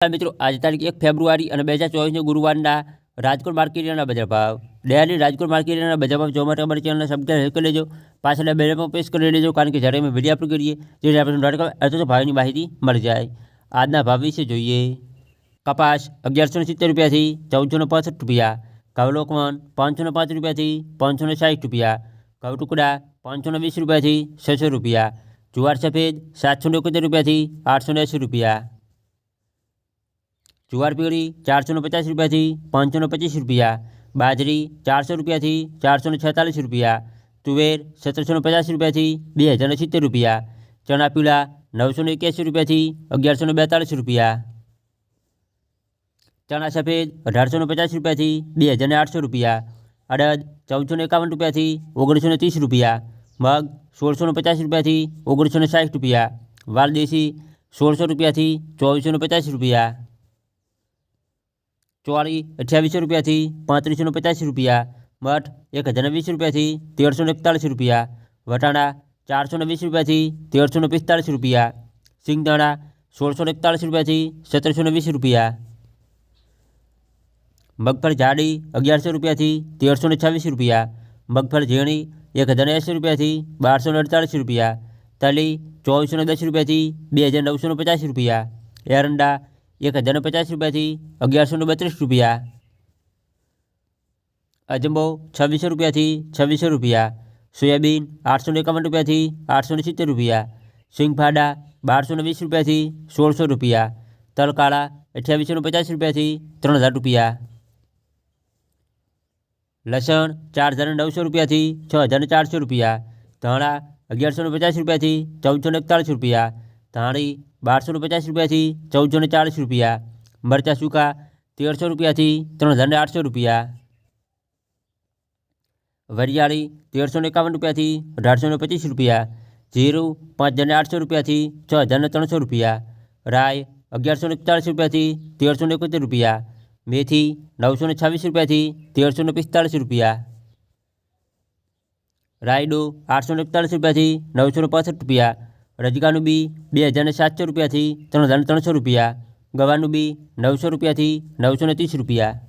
હા મિત્રો આજે તારીખ એક ફેબ્રુઆરી અને બે હજાર ચોવીસને ગુરુવારના રાજકોટ માર્કેટના બજાર ભાવ ડેલી રાજકોટ માર્કેટના બજાર ભાવ જોવા માટે અમારી ચેનલને સબસ્ક્રાઈબ કરી લેજો પાછળ બેલમાં પ્રેસ કરી લેજો કારણ કે જ્યારે અમે વિડીયો અપલોડ કરીએ જેથી આપણે ડોટ અથવા તો ભાવની માહિતી મળી જાય આજના ભાવ વિશે જોઈએ કપાસ અગિયારસો સિત્તેર રૂપિયાથી ચૌદસો પાસઠ રૂપિયા ઘઉં લોકવન પાંચસો પાંચ રૂપિયાથી પાંચસો સાઠ રૂપિયા ઘઉં ટુકડા પાંચસો વીસ રૂપિયાથી છસો રૂપિયા જુવાર સફેદ સાતસો એકોતેર રૂપિયાથી આઠસો એંસી રૂપિયા જુવાર પીળી ચારસો પચાસ રૂપિયાથી પાંચસો પચીસ રૂપિયા. બાજરી ચારસો રૂપિયાથી ચારસો છેતાલીસ રૂપિયા. તુવેર સત્તરસો પચાસ રૂપિયાથી બે હજાર સિત્તેર રૂપિયા. ચણા પીળા નવસો ને એક્યાસી રૂપિયાથી અગિયારસો બેતાલીસ રૂપિયા. ચણા સફેદ અઢારસો પચાસ રૂપિયાથી બે હજાર આઠસો રૂપિયા. અડદ ચૌદસો એકાવન રૂપિયાથી ઓગણીસો ત્રીસ રૂપિયા. મગ સોળસો પચાસ રૂપિયાથી ઓગણીસો સાઠ રૂપિયા. વાલદેશી સોળસો રૂપિયાથી ચોવીસો પચાસ રૂપિયા. ચોળી અઠ્યાવીસો રૂપિયાથી પાંત્રીસો પચાસ રૂપિયા મઠ એક હજાર વીસ રૂપિયાથી તેરસો એકતાલીસ રૂપિયા વટાણા ચારસો વીસ રૂપિયાથી તેરસો પિસ્તાલીસ રૂપિયા સિંગદાણા સોળસો એકતાલીસ રૂપિયાથી સત્તરસો વીસ રૂપિયા મગફળ જાડી અગિયારસો રૂપિયાથી તેરસો છવ્વીસ રૂપિયા મગફળ ઝીણી એક હજાર એંસી રૂપિયાથી બારસો અડતાલીસ રૂપિયા તલી ચોવીસો દસ રૂપિયાથી બે હજાર નવસો પચાસ રૂપિયા એરંડા એક હજાર પચાસ રૂપિયાથી અગિયારસો બત્રીસ રૂપિયા અજંબો છવ્વીસો રૂપિયાથી છવ્વીસો રૂપિયા સોયાબીન આઠસો એકાવન રૂપિયાથી આઠસો સિત્તેર રૂપિયા સિંગફાડા બારસો વીસ રૂપિયાથી સોળસો રૂપિયા તલકાળા અઠ્યાવીસો પચાસ રૂપિયાથી ત્રણ હજાર રૂપિયા લસણ ચાર હજાર નવસો રૂપિયાથી છ હજાર ચારસો રૂપિયા ધાણા અગિયારસો પચાસ રૂપિયાથી ચૌદસો એકતાળીસ રૂપિયા ધાણી બારસો પચાસ રૂપિયાથી ચૌદસો ચાળીસ રૂપિયા મરચાં સૂકા તેરસો રૂપિયાથી ત્રણ હજાર આઠસો રૂપિયા વરિયાળી તેરસો એકાવન રૂપિયાથી અઢારસો પચીસ રૂપિયા જીરું પાંચ હજાર આઠસો રૂપિયાથી છ હજાર ત્રણસો રૂપિયા રાય અગિયારસો એકતાળીસ રૂપિયાથી તેરસો એકોતેર રૂપિયા મેથી નવસો છવ્વીસ રૂપિયાથી તેરસો પિસ્તાળીસ રૂપિયા રાયડો આઠસો એકતાળીસ રૂપિયાથી નવસો પાસઠ રૂપિયા રજગાનું બી બે હજારને સાતસો રૂપિયાથી ત્રણ હજાર ત્રણસો રૂપિયા, ગવાનું બી નવસો રૂપિયાથી નવસો ત્રીસ રૂપિયા.